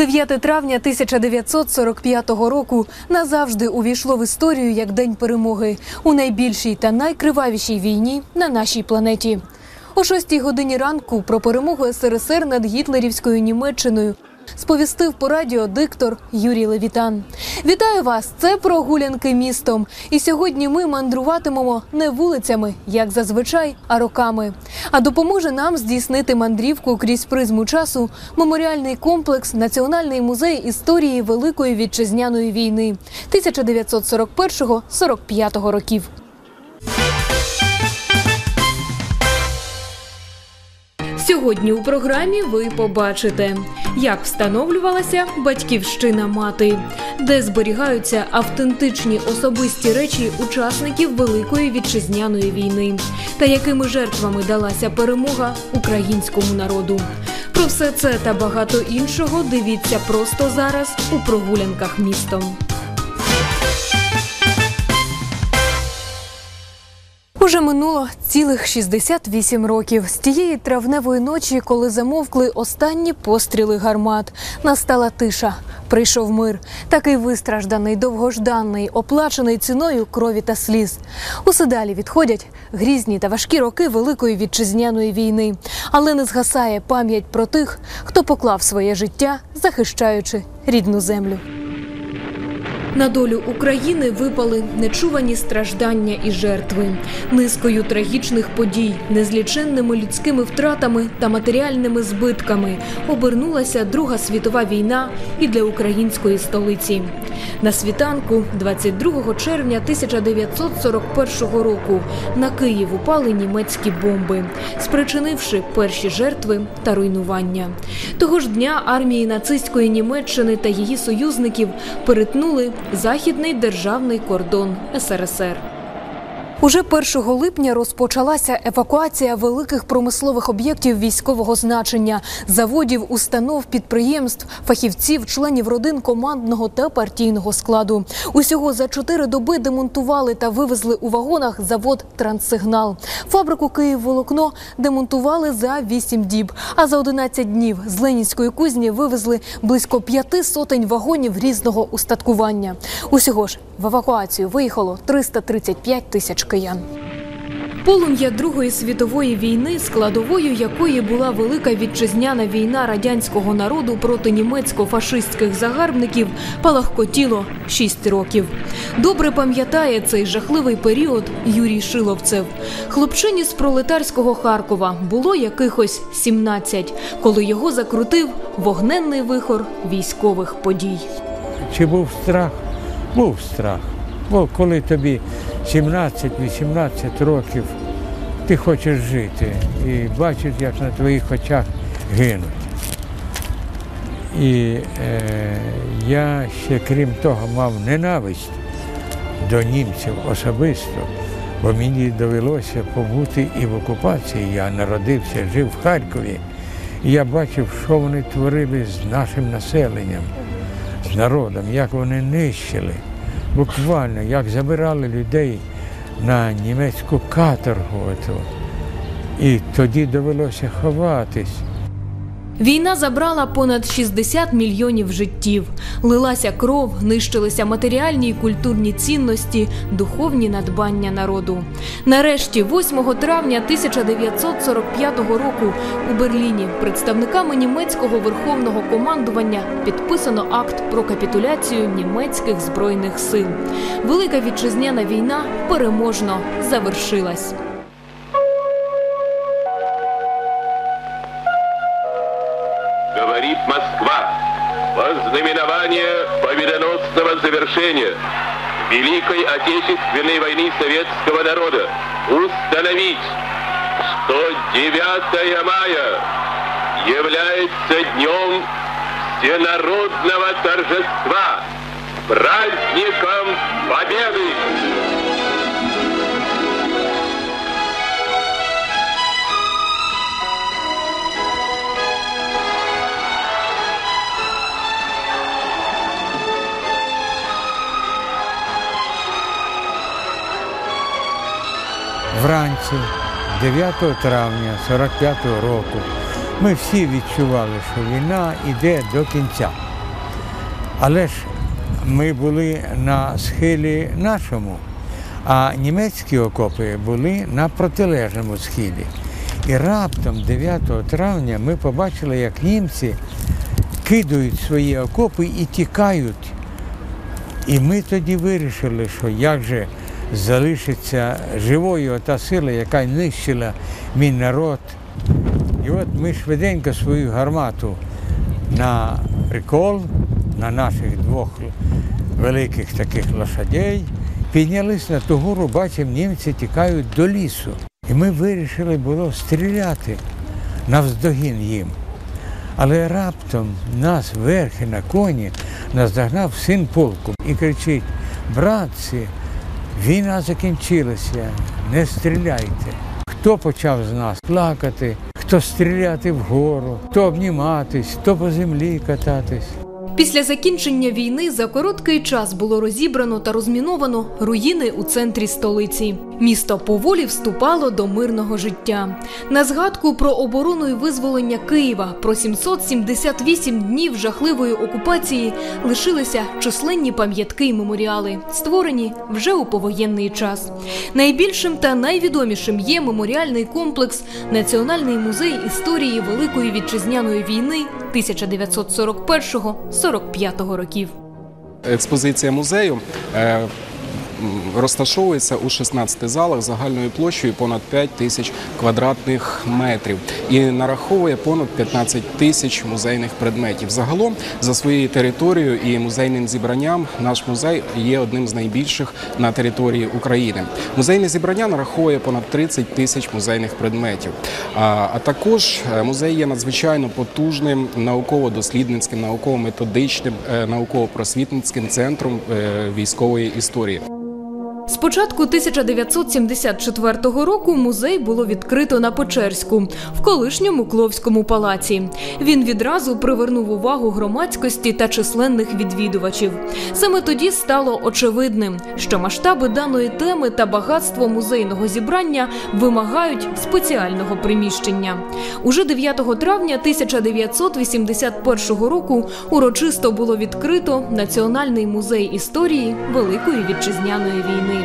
9 травня 1945 року назавжди увійшло в історію як День перемоги у найбільшій та найкривавішій війні на нашій планеті. О 6 годині ранку про перемогу СРСР над гітлерівською Німеччиною сповістив по радіо диктор Юрій Левітан. Вітаю вас! Це прогулянки містом. І сьогодні ми мандруватимемо не вулицями, як зазвичай, а роками. А допоможе нам здійснити мандрівку крізь призму часу меморіальний комплекс Національний музей історії Великої вітчизняної війни 1941-45 років. Сьогодні у програмі ви побачите, як встановлювалася батьківщина мати, де зберігаються автентичні особисті речі учасників Великої вітчизняної війни, та якими жертвами далася перемога українському народу. Про все це та багато іншого дивіться просто зараз у прогулянках містом. Уже минуло цілих 68 років з тієї травневої ночі, коли замовкли останні постріли гармат. Настала тиша. Прийшов мир, такий вистражданий, довгожданий, оплачений ціною крові та сліз. Усе далі відходять грізні та важкі роки Великої вітчизняної війни, але не згасає пам'ять про тих, хто поклав своє життя, захищаючи рідну землю. На долю України випали нечувані страждання і жертви, низкою трагічних подій, незліченними людськими втратами та матеріальними збитками обернулася Друга світова війна і для української столиці. На світанку, 22 червня 1941 року, на Київ упали німецькі бомби, спричинивши перші жертви та руйнування. Того ж дня армії нацистської Німеччини та її союзників перетнули західний державний кордон СРСР. Уже 1 липня розпочалася евакуація великих промислових об'єктів військового значення, заводів, установ, підприємств, фахівців, членів родин командного та партійного складу. Усього за чотири доби демонтували та вивезли у вагонах завод Транссигнал. Фабрику Київволокно демонтували за 8 діб. А за 11 днів з Ленінської кузні вивезли близько п'яти сотень вагонів різного устаткування. Усього ж в евакуацію виїхало 335 тисяч киян. Полум'я Другої світової війни, складовою якої була велика вітчизняна війна радянського народу проти німецько-фашистських загарбників, палахкотіло 6 років. Добре пам'ятає цей жахливий період Юрій Шиловцев. Хлопчині з пролетарського Харкова було якихось 17, коли його закрутив вогненний вихор військових подій. Чи був страх? Був страх. Бо коли тобі 17-18 років, ти хочеш жити і бачиш, як на твоїх очах гинуть. І е, я ще, крім того, мав ненависть до німців особисто, бо мені довелося побути і в окупації. Я народився, жив в Харкові, і я бачив, що вони творили з нашим населенням, з народом, як вони нищили буквально, як забирали людей на німецьку каторгу. І тоді довелося ховатись. Війна забрала понад 60 мільйонів життів. Лилася кров, нищилися матеріальні і культурні цінності, духовні надбання народу. Нарешті, 8 травня 1945 року, у Берліні представниками німецького верховного командування підписано акт про капітуляцію німецьких збройних сил. Велика вітчизняна війна переможно завершилась. Москва. Вознаменование победоносного завершения Великой Отечественной войны советского народа установить, что 9 мая является днем всенародного торжества, праздником Победы! Вранці, 9 травня 45-го року, ми всі відчували, що війна йде до кінця. Але ж ми були на схилі нашому, а німецькі окопи були на протилежному схилі. І раптом 9 травня ми побачили, як німці кидають свої окопи і тікають. І ми тоді вирішили, що як же залишиться живою та сила, яка нищила мій народ. І от ми швиденько свою гармату на прикол, на наших двох великих таких лошадей, піднялись на ту гору, бачимо, німці тікають до лісу. І ми вирішили було стріляти навздогін їм. Але раптом нас верхи на коні наздогнав син полку і кричить: братці, війна закінчилася, не стріляйте. Хто почав з нас плакати, хто стріляти вгору, хто обніматись, хто по землі кататись. Після закінчення війни за короткий час було розібрано та розміновано руїни у центрі столиці. Місто поволі вступало до мирного життя. На згадку про оборону і визволення Києва, про 778 днів жахливої окупації лишилися численні пам'ятки і меморіали, створені вже у повоєнний час. Найбільшим та найвідомішим є меморіальний комплекс Національний музей історії Великої вітчизняної війни 1941-45 років. Експозиція музею е, розташовується у 16 залах загальною площею понад 5 тисяч квадратних метрів і нараховує понад 15 тисяч музейних предметів. Загалом за своєю територією і музейним зібранням наш музей є одним з найбільших на території України. Музейне зібрання нараховує понад 30 тисяч музейних предметів. А, а також е, музей є надзвичайно потужним науково-дослідницьким, науково-методичним, е, науково-просвітницьким центром е, військової історії. З початку 1974 року музей було відкрито на Печерську в колишньому Кловському палаці. Він відразу привернув увагу громадськості та численних відвідувачів. Саме тоді стало очевидним, що масштаби даної теми та багатство музейного зібрання вимагають спеціального приміщення. Уже 9 травня 1981 року урочисто було відкрито Національний музей історії Великої вітчизняної війни.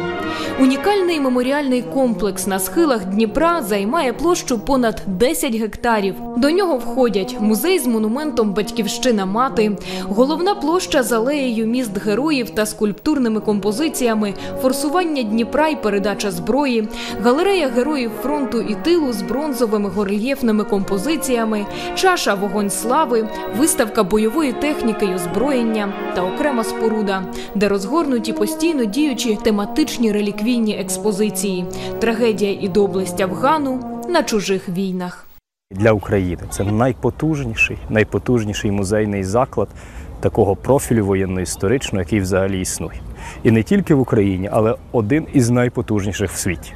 Унікальний меморіальний комплекс на схилах Дніпра займає площу понад 10 гектарів. До нього входять музей з монументом Батьківщина мати, головна площа з алеєю міст героїв та скульптурними композиціями, форсування Дніпра і передача зброї, галерея героїв фронту і тилу з бронзовими горельєфними композиціями, чаша вогонь слави, виставка бойової техніки й озброєння та окрема споруда, де розгорнуті постійно діючі тематичні реліквійні експозиції, трагедія і доблесть Афгану на чужих війнах. для України. Це найпотужніший, найпотужніший музейний заклад такого профілю воєнно-історичного, який взагалі існує. І не тільки в Україні, але один із найпотужніших в світі.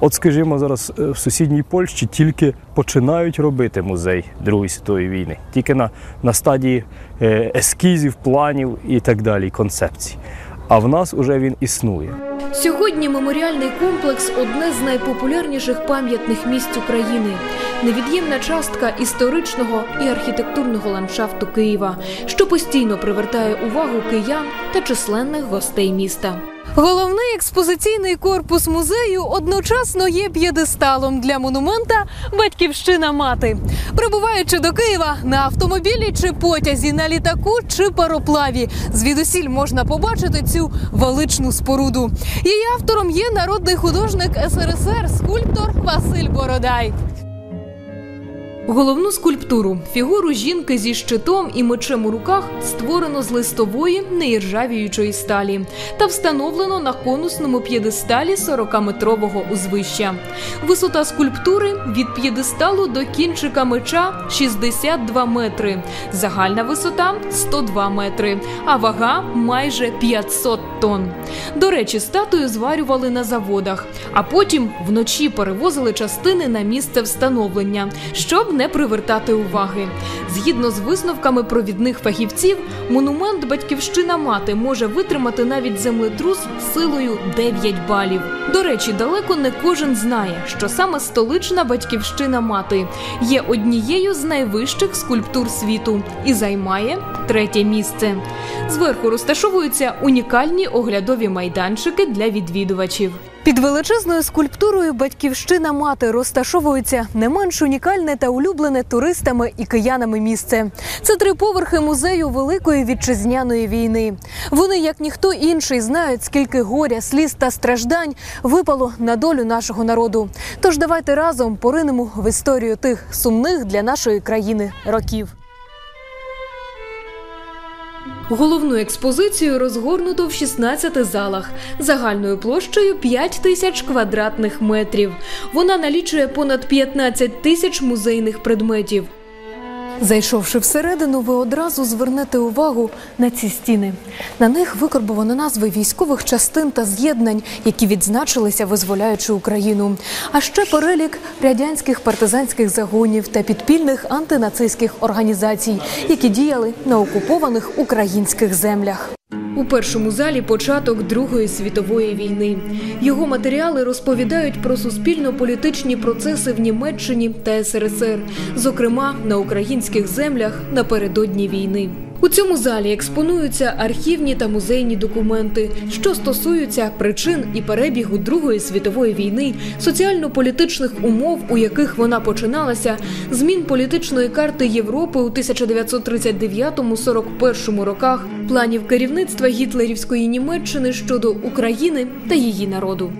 От, скажімо, зараз е, в сусідній Польщі тільки починають робити музей Другої світової війни, тільки на, на стадії е, ескізів, планів і так далі, концепцій. А в нас уже він існує. Сьогодні меморіальний комплекс одне з найпопулярніших пам'ятних місць України, невід'ємна частка історичного і архітектурного ландшафту Києва, що постійно привертає увагу киян та численних гостей міста. Головний експозиційний корпус музею одночасно є п'єдесталом для монумента Батьківщина мати. Прибуваючи до Києва на автомобілі чи потязі, на літаку чи пароплаві, звідусіль можна побачити цю величну споруду. Її автором є народний художник СРСР, скульптор Василь Бородай. Головну скульптуру фігуру жінки зі щитом і мечем у руках створено з листової неіржавіючої сталі та встановлено на конусному п'єдесталі 40-метрового узвища. Висота скульптури від п'єдесталу до кінчика меча 62 метри, загальна висота 102 метри, а вага майже 500 тонн. До речі, статую зварювали на заводах, а потім вночі перевозили частини на місце встановлення, щоб не привертати уваги. Згідно з висновками провідних фахівців, монумент Батьківщина мати може витримати навіть землетрус силою 9 балів. До речі, далеко не кожен знає, що саме столична батьківщина мати є однією з найвищих скульптур світу і займає третє місце. Зверху розташовуються унікальні оглядові майданчики для відвідувачів. Під величезною скульптурою Батьківщина мати розташовується не менш унікальне та улюблене туристами і киянами місце. Це три поверхи музею Великої вітчизняної війни. Вони, як ніхто інший, знають, скільки горя, сліз та страждань випало на долю нашого народу. Тож давайте разом поринемо в історію тих сумних для нашої країни років. Головну експозицію розгорнуто в 16 залах загальною площею 5 тисяч квадратних метрів. Вона налічує понад 15 тисяч музейних предметів. Зайшовши всередину, ви одразу звернете увагу на ці стіни. На них викорбовано назви військових частин та з'єднань, які відзначилися, визволяючи Україну. А ще перелік радянських партизанських загонів та підпільних антинацистських організацій, які діяли на окупованих українських землях. У першому залі початок Другої світової війни. Його матеріали розповідають про суспільно-політичні процеси в Німеччині та СРСР, зокрема на українських землях напередодні війни. У цьому залі експонуються архівні та музейні документи, що стосуються причин і перебігу Другої світової війни, соціально-політичних умов, у яких вона починалася, змін політичної карти Європи у 1939-41 роках, планів керівництва гітлерівської Німеччини щодо України та її народу.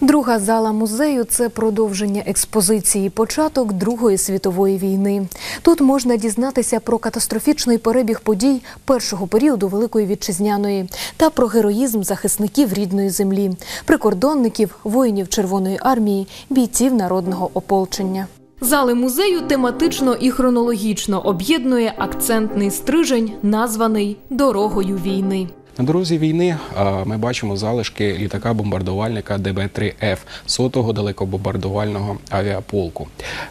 Друга зала музею це продовження експозиції, початок Другої світової війни. Тут можна дізнатися про катастрофічний перебіг подій першого періоду Великої вітчизняної та про героїзм захисників рідної землі, прикордонників, воїнів Червоної армії, бійців народного ополчення. Зали музею тематично і хронологічно об'єднує акцентний стрижень, названий Дорогою війни. На дорозі війни ми бачимо залишки літака-бомбардувальника ДБ-3Ф сотого далекобомбардувального авіаполку.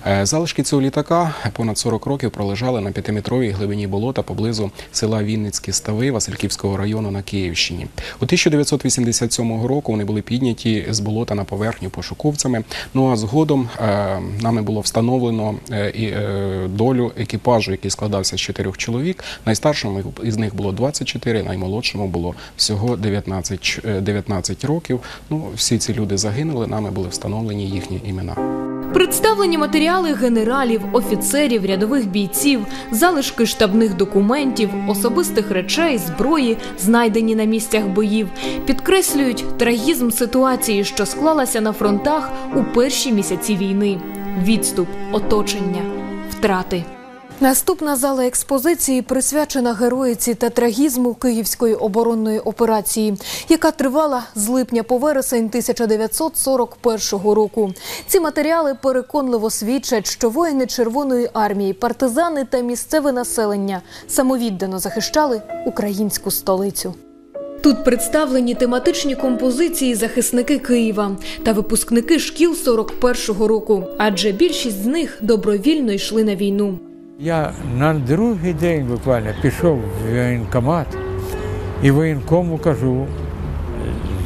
Е, Залишки цього літака понад 40 років пролежали на п'ятиметровій глибині болота поблизу села Вінницькі стави Васильківського району на Київщині. У 1987 року вони були підняті з болота на поверхню пошуковцями. Ну а згодом е, нами було встановлено е, долю екіпажу, який складався з чотирьох чоловік. Найстаршому із них було 24, наймолодшому було всього 19, е, 19 років. Ну, всі ці люди загинули, нами були встановлені їхні імена. Представлені матеріали генералів, офіцерів, рядових бійців, залишки штабних документів, особистих речей, зброї, знайдені на місцях боїв, підкреслюють трагізм ситуації, що склалася на фронтах у перші місяці війни: відступ, оточення, втрати. Наступна зала експозиції присвячена героїці та трагізму Київської оборонної операції, яка тривала з липня по вересень 1941 року. Ці матеріали переконливо свідчать, що воїни Червоної армії, партизани та місцеве населення самовіддано захищали українську столицю. Тут представлені тематичні композиції захисники Києва та випускники шкіл 41-го року, адже більшість з них добровільно йшли на війну. Я на другий день буквально пішов в воєнкомат і воєнкому кажу,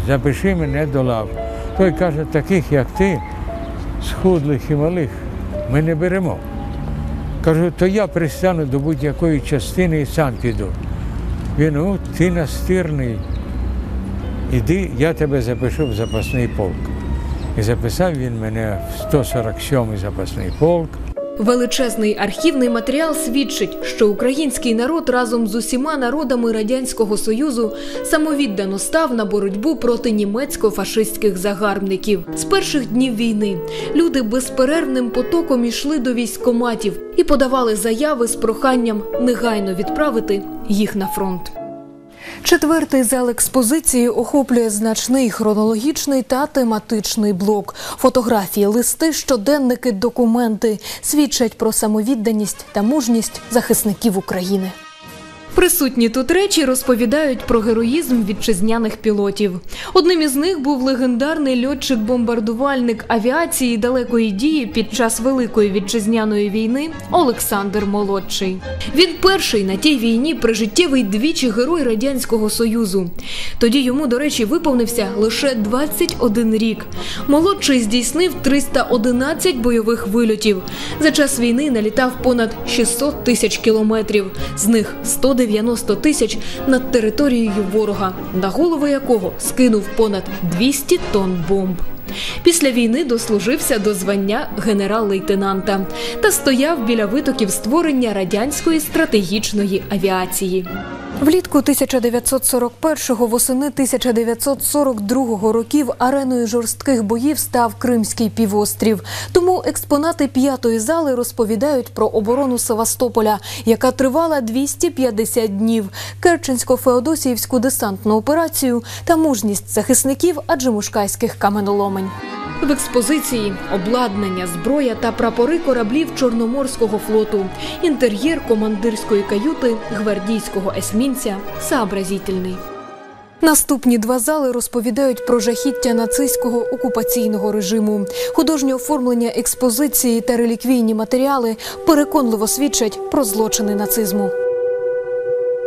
запиши мене до лав. Той каже, таких як ти, схудлих і малих, ми не беремо. Кажу, то я пристану до будь-якої частини і сам піду. Він, о, ти настирний. Іди, я тебе запишу в запасний полк. І записав він мене в 147-й запасний полк. Величезний архівний матеріал свідчить, що український народ разом з усіма народами радянського союзу самовіддано став на боротьбу проти німецько-фашистських загарбників. З перших днів війни люди безперервним потоком йшли до військкоматів і подавали заяви з проханням негайно відправити їх на фронт. Четвертий зал експозиції охоплює значний хронологічний та тематичний блок. Фотографії, листи, щоденники, документи свідчать про самовідданість та мужність захисників України. Присутні тут речі розповідають про героїзм вітчизняних пілотів. Одним із них був легендарний льотчик-бомбардувальник авіації далекої дії під час Великої вітчизняної війни Олександр Молодший. Він перший на тій війні прижиттєвий двічі герой радянського союзу. Тоді йому, до речі, виповнився лише 21 рік. Молодший здійснив 311 бойових вильотів. За час війни налітав понад 600 тисяч кілометрів, з них 190 тисяч над територією ворога, на голови якого скинув понад 200 тонн бомб. Після війни дослужився до звання генерал-лейтенанта та стояв біля витоків створення радянської стратегічної авіації. Влітку 1941-го, восени 1942 років ареною жорстких боїв став Кримський півострів. Тому експонати п'ятої зали розповідають про оборону Севастополя, яка тривала 250 днів, Керченсько-Феодосіївську десантну операцію та мужність захисників аджимушкайських каменоломень. В експозиції обладнання, зброя та прапори кораблів Чорноморського флоту, інтер'єр командирської каюти, гвардійського есмінця сообразительний. Наступні два зали розповідають про жахіття нацистського окупаційного режиму. Художнє оформлення експозиції та реліквійні матеріали переконливо свідчать про злочини нацизму.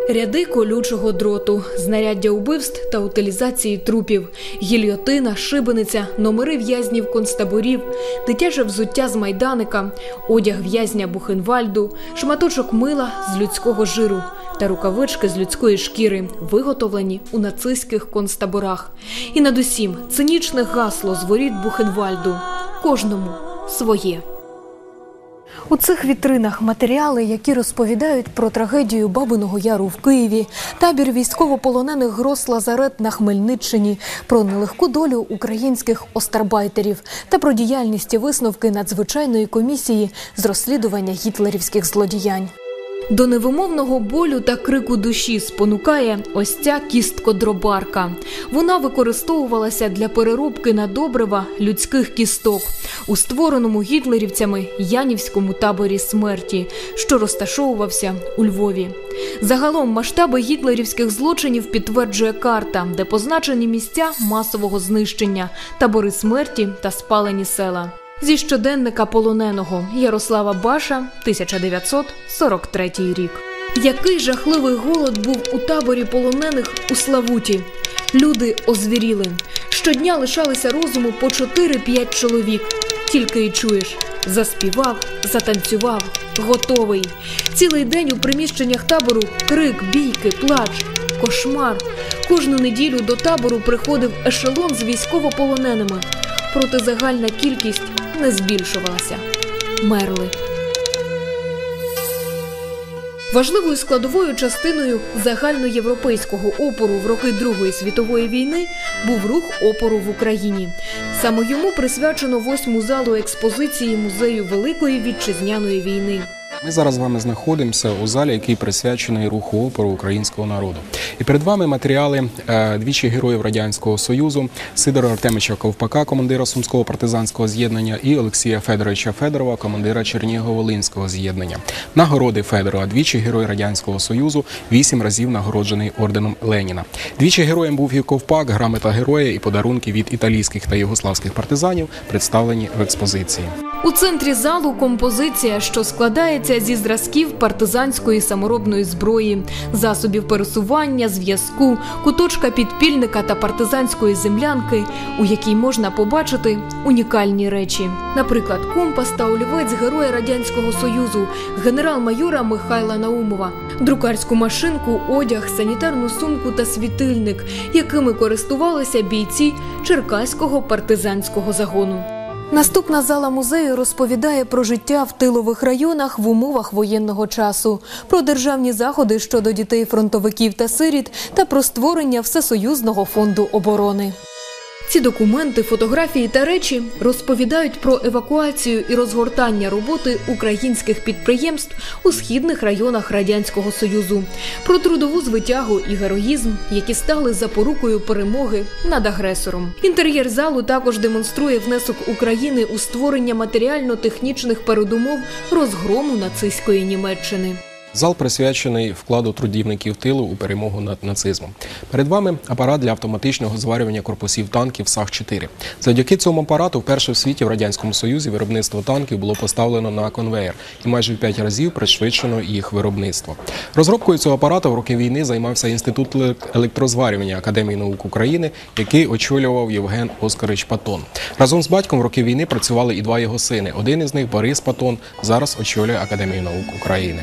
Ряди колючого дроту, знаряддя убивств та утилізації трупів, гільйотина, шибениця, номери в'язнів концтаборів, дитяче взуття з майданика, одяг в'язня Бухенвальду, шматочок мила з людського жиру та рукавички з людської шкіри, виготовлені у нацистських концтаборах. І над усім цинічне гасло з воріт Бухенвальду кожному своє. У цих вітринах матеріали, які розповідають про трагедію Бабиного Яру в Києві, табір військовополонених Грос Лазарет на Хмельниччині, про нелегку долю українських остарбайтерів та про діяльність і висновки надзвичайної комісії з розслідування гітлерівських злодіянь. До невимовного болю та крику душі спонукає ось ця кісткодробарка. Вона використовувалася для переробки на добрива людських кісток у створеному гітлерівцями Янівському таборі смерті, що розташовувався у Львові. Загалом масштаби гітлерівських злочинів підтверджує карта, де позначені місця масового знищення, табори смерті та спалені села. Зі щоденника полоненого Ярослава Баша, 1943 рік. Який жахливий голод був у таборі полонених у Славуті. Люди озвіріли. Щодня лишалися розуму по 4-5 чоловік. Тільки й чуєш, заспівав, затанцював, готовий. Цілий день у приміщеннях табору крик, бійки, плач, кошмар. Кожну неділю до табору приходив ешелон з військовополоненими. Проте загальна кількість не збільшувалася. Мерли. Важливою складовою частиною загальноєвропейського опору в роки Другої світової війни був рух опору в Україні. Саме йому присвячено восьму залу експозиції музею Великої вітчизняної війни. Ми зараз з вами знаходимося у залі, який присвячений руху опору українського народу. І перед вами матеріали е, двічі героїв радянського союзу Сидора Артемича Ковпака, командира сумського партизанського з'єднання, і Олексія Федоровича Федорова, командира Чернігово-Волинського з'єднання. Нагороди Федорова, двічі герой радянського союзу, вісім разів нагороджений орденом Леніна. Двічі героєм був і Ковпак, грамота героя і подарунки від італійських та югославських партизанів представлені в експозиції. У центрі залу композиція, що складається зі зразків партизанської саморобної зброї, засобів пересування, зв'язку, куточка підпільника та партизанської землянки, у якій можна побачити унікальні речі, наприклад, компас та олівець героя радянського союзу, генерал-майора Михайла Наумова, друкарську машинку, одяг, санітарну сумку та світильник, якими користувалися бійці Черкаського партизанського загону. Наступна зала музею розповідає про життя в тилових районах в умовах воєнного часу, про державні заходи щодо дітей фронтовиків та сиріт та про створення всесоюзного фонду оборони. Ці документи, фотографії та речі розповідають про евакуацію і розгортання роботи українських підприємств у східних районах радянського союзу, про трудову звитягу і героїзм, які стали запорукою перемоги над агресором. Інтер'єр залу також демонструє внесок України у створення матеріально-технічних передумов розгрому нацистської Німеччини. Зал присвячений вкладу трудівників тилу у перемогу над нацизмом. Перед вами апарат для автоматичного зварювання корпусів танків САГ-4. Завдяки цьому апарату вперше в світі в радянському союзі виробництво танків було поставлено на конвеєр і майже в п'ять разів пришвидшено їх виробництво. Розробкою цього апарату в роки війни займався інститут електрозварювання Академії наук України, який очолював Євген Оскарич Патон. Разом з батьком в роки війни працювали і два його сини. Один із них Борис Патон зараз очолює Академію наук України.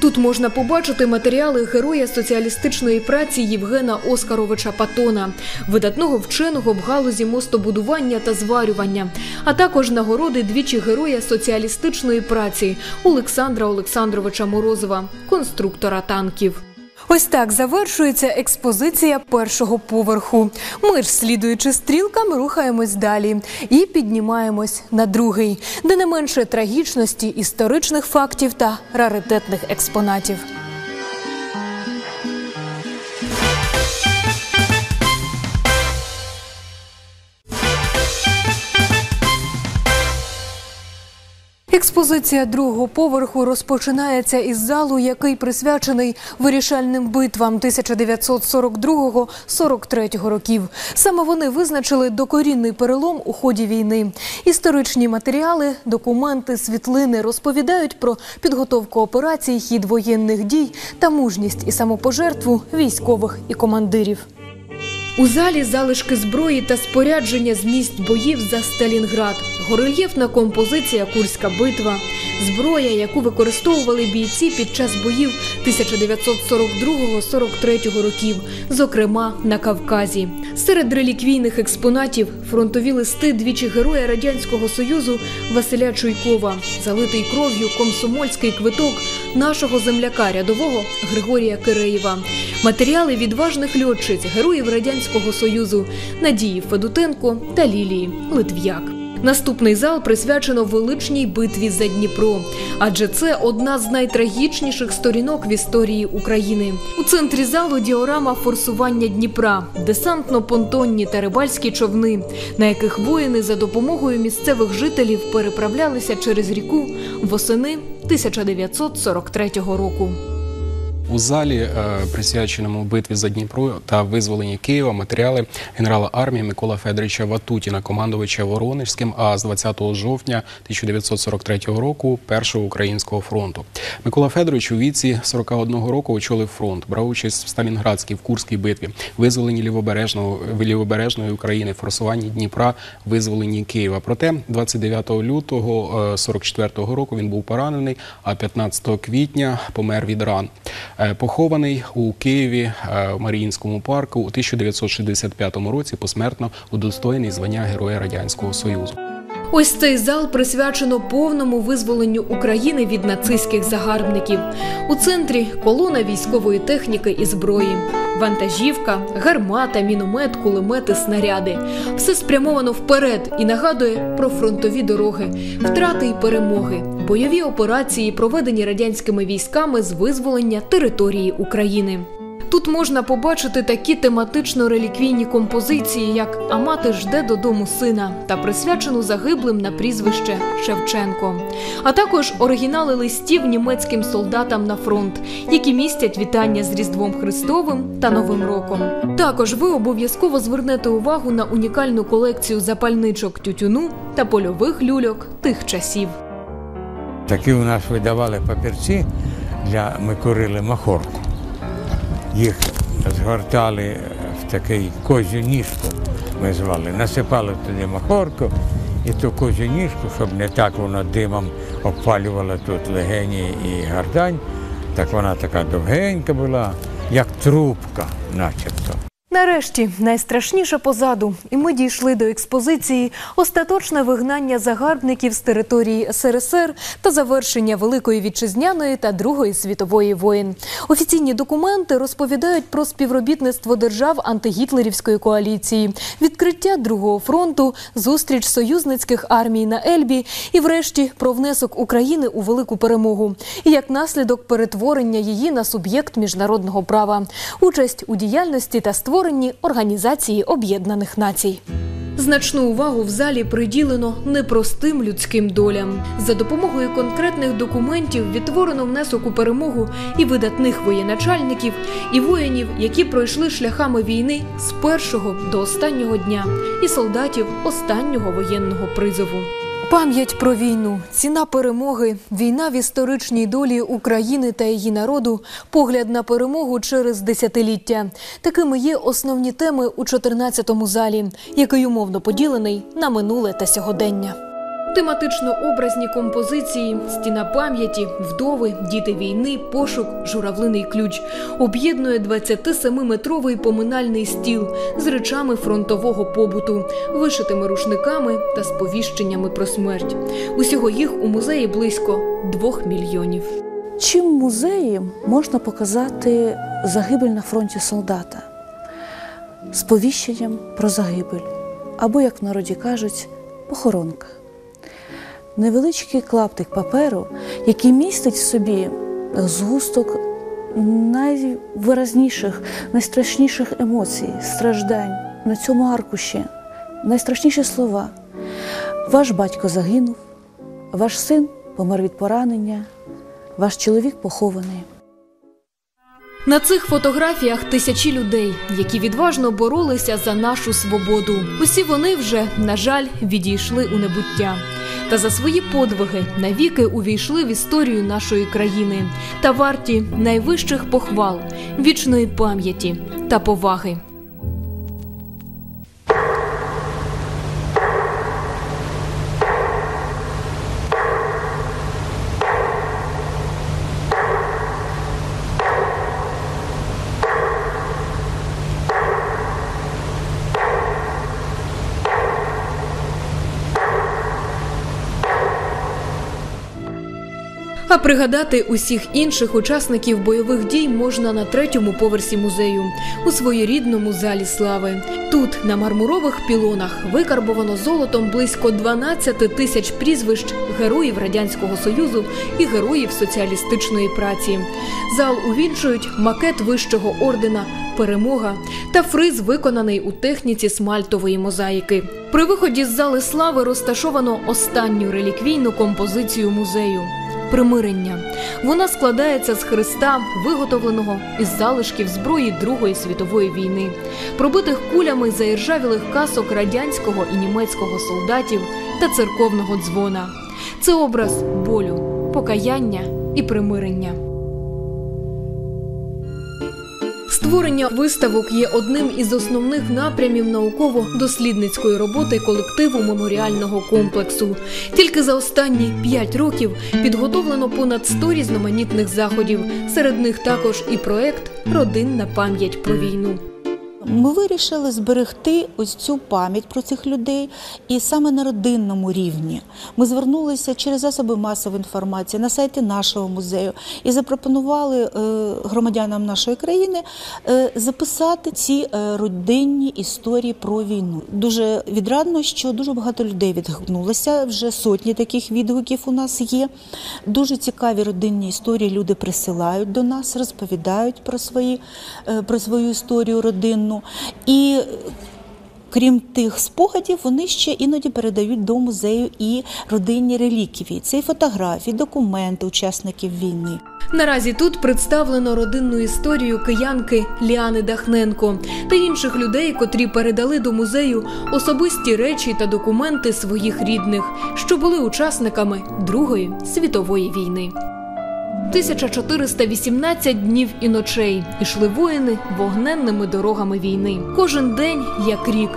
Тут можна побачити матеріали героя соціалістичної праці Євгена Оскаровича Патона, видатного вченого в галузі мостобудування та зварювання, а також нагороди двічі героя соціалістичної праці Олександра Олександровича Морозова, конструктора танків. Ось так завершується експозиція першого поверху. Ми ж, слідуючи стрілками, рухаємось далі і піднімаємось на другий, де не менше трагічності, історичних фактів та раритетних експонатів. Експозиція другого поверху розпочинається із залу, який присвячений вирішальним битвам 1942-43 років. Саме вони визначили докорінний перелом у ході війни. Історичні матеріали, документи, світлини розповідають про підготовку операцій, хід воєнних дій та мужність і самопожертву військових і командирів. У залі залишки зброї та спорядження з місць боїв за Сталінград, горельєфна композиція Курська битва, зброя, яку використовували бійці під час боїв 1942-43 років, зокрема на Кавказі. Серед реліквійних експонатів фронтові листи двічі героя радянського союзу Василя Чуйкова, залитий кров'ю комсомольський квиток нашого земляка рядового Григорія Киреєва. Матеріали відважних льотчиць, героїв радянського союзу Надії Федутенко та Лілії Литв'як. Наступний зал присвячено величній битві за Дніпро, адже це одна з найтрагічніших сторінок в історії України. У центрі залу діорама форсування Дніпра, десантно-понтонні та рибальські човни, на яких воїни за допомогою місцевих жителів переправлялися через ріку восени 1943 року. У залі, е, присвяченому битві за Дніпро та визволенні Києва, матеріали генерала армії Микола Федоровича Ватутіна, командувача Воронежським, а з 20 жовтня 1943 року Першого українського фронту. Микола Федорович у віці 41 року очолив фронт, брав участь в Сталінградській, в Курській битві, визволенні лівобережного лівобережної України, форсуванні Дніпра, визволенні Києва. Проте 29 лютого 44 року він був поранений, а 15 квітня помер від ран. Е, Похований у Києві е, в Маріїнському парку у 1965 році посмертно удостоєний звання Героя Радянського Союзу. Ось цей зал присвячено повному визволенню України від нацистських загарбників. У центрі колона військової техніки і зброї, вантажівка, гармата, міномет, кулемети, снаряди. Все спрямовано вперед і нагадує про фронтові дороги, втрати і перемоги, бойові операції, проведені радянськими військами з визволення території України. Тут можна побачити такі тематично-реліквійні композиції, як А мати жде додому сина та присвячену загиблим на прізвище Шевченко, а також оригінали листів німецьким солдатам на фронт, які містять вітання з Різдвом Христовим та Новим роком. Також ви обов'язково звернете увагу на унікальну колекцію запальничок тютюну та польових люльок тих часів. Такі у нас видавали папірці для ми курили махорку. Їх згортали в такий козю ніжку, ми звали, насипали туди махорку і ту козю ніжку, щоб не так вона димом обпалювала тут легені і гардань, так вона така довгенька була, як трубка, начебто. Нарешті найстрашніше позаду, і ми дійшли до експозиції Остаточне вигнання загарбників з території СРСР та завершення Великої вітчизняної та Другої світової воєн. Офіційні документи розповідають про співробітництво держав антигітлерівської коаліції, відкриття другого фронту, зустріч союзницьких армій на Ельбі і, врешті, про внесок України у велику перемогу і як наслідок перетворення її на суб'єкт міжнародного права, участь у діяльності та створенні Організації Об'єднаних Націй. Значну увагу в залі приділено непростим людським долям. За допомогою конкретних документів відтворено внесок у перемогу і видатних воєначальників, і воїнів, які пройшли шляхами війни з першого до останнього дня, і солдатів останнього воєнного призову. Пам'ять про війну, ціна перемоги, війна в історичній долі України та її народу, погляд на перемогу через десятиліття. Такими є основні теми у 14-му залі, який умовно поділений на минуле та сьогодення. Тематично образні композиції, стіна пам'яті, вдови, діти війни, пошук, журавлиний ключ об'єднує 27-метровий поминальний стіл з речами фронтового побуту, вишитими рушниками та сповіщеннями про смерть. Усього їх у музеї близько двох мільйонів. Чим в музеї можна показати загибель на фронті солдата? Сповіщенням про загибель, або, як в народі кажуть, похоронка. Невеличкий клаптик паперу, який містить в собі згусток найвиразніших, найстрашніших емоцій, страждань на цьому аркуші, найстрашніші слова. Ваш батько загинув, ваш син помер від поранення, ваш чоловік похований. На цих фотографіях тисячі людей, які відважно боролися за нашу свободу. Усі вони вже, на жаль, відійшли у небуття. Та за свої подвиги навіки увійшли в історію нашої країни та варті найвищих похвал, вічної пам'яті та поваги. Пригадати усіх інших учасників бойових дій можна на третьому поверсі музею у своєрідному залі слави. Тут на мармурових пілонах викарбовано золотом близько 12 тисяч прізвищ героїв радянського союзу і героїв соціалістичної праці. Зал увінчують макет вищого ордена. Перемога та фриз виконаний у техніці смальтової мозаїки. При виході з зали слави розташовано останню реліквійну композицію музею примирення. Вона складається з хреста, виготовленого із залишків зброї Другої світової війни, пробитих кулями заіржавілих касок радянського і німецького солдатів та церковного дзвона. Це образ болю, покаяння і примирення. Створення виставок є одним із основних напрямів науково-дослідницької роботи колективу меморіального комплексу. Тільки за останні п'ять років підготовлено понад 100 різноманітних заходів. Серед них також і проект Родинна пам'ять про війну. Ми вирішили зберегти ось цю пам'ять про цих людей, і саме на родинному рівні ми звернулися через засоби масової інформації на сайті нашого музею і запропонували е, громадянам нашої країни е, записати ці е, родинні історії про війну. Дуже відрадно, що дуже багато людей відгукнулося. Вже сотні таких відгуків у нас є. Дуже цікаві родинні історії. Люди присилають до нас, розповідають про свої про свою історію родинну. І крім тих спогадів, вони ще іноді передають до музею і родинні реліквії. Це і фотографії, документи учасників війни. Наразі тут представлено родинну історію киянки Ліани Дахненко та інших людей, котрі передали до музею особисті речі та документи своїх рідних, що були учасниками Другої світової війни. 1418 днів і ночей ішли воїни вогненними дорогами війни. Кожен день як рік,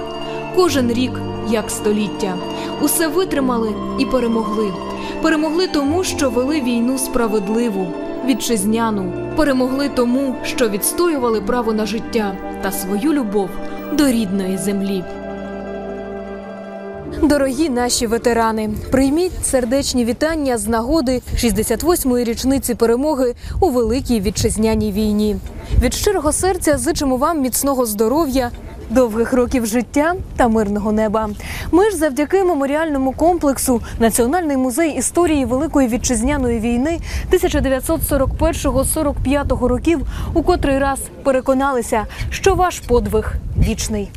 кожен рік як століття. Усе витримали і перемогли. Перемогли тому, що вели війну справедливу, вітчизняну. Перемогли тому, що відстоювали право на життя та свою любов до рідної землі. Дорогі наші ветерани, прийміть сердечні вітання з нагоди 68-ї річниці перемоги у великій вітчизняній війні. Від щирого серця зичимо вам міцного здоров'я, довгих років життя та мирного неба. Ми ж завдяки меморіальному комплексу Національний музей історії Великої вітчизняної війни 1941-45 років у котрий раз переконалися, що ваш подвиг вічний.